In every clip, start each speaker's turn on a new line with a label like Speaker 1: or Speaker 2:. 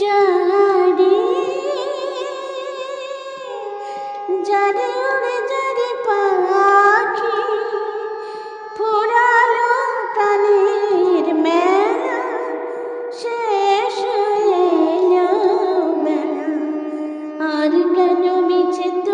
Speaker 1: জানি জানি উড়ে জানি পাখি, ফুরালো প্রাণীর মেলা, শেষ এলো মেলা। আর কেন মিছে তো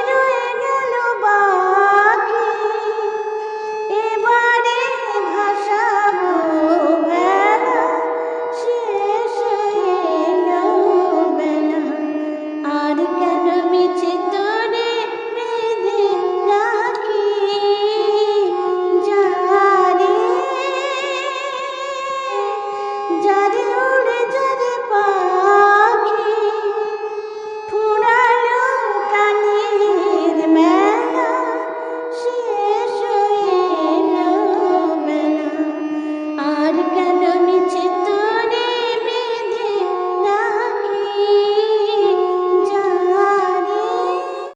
Speaker 1: Hallelujah.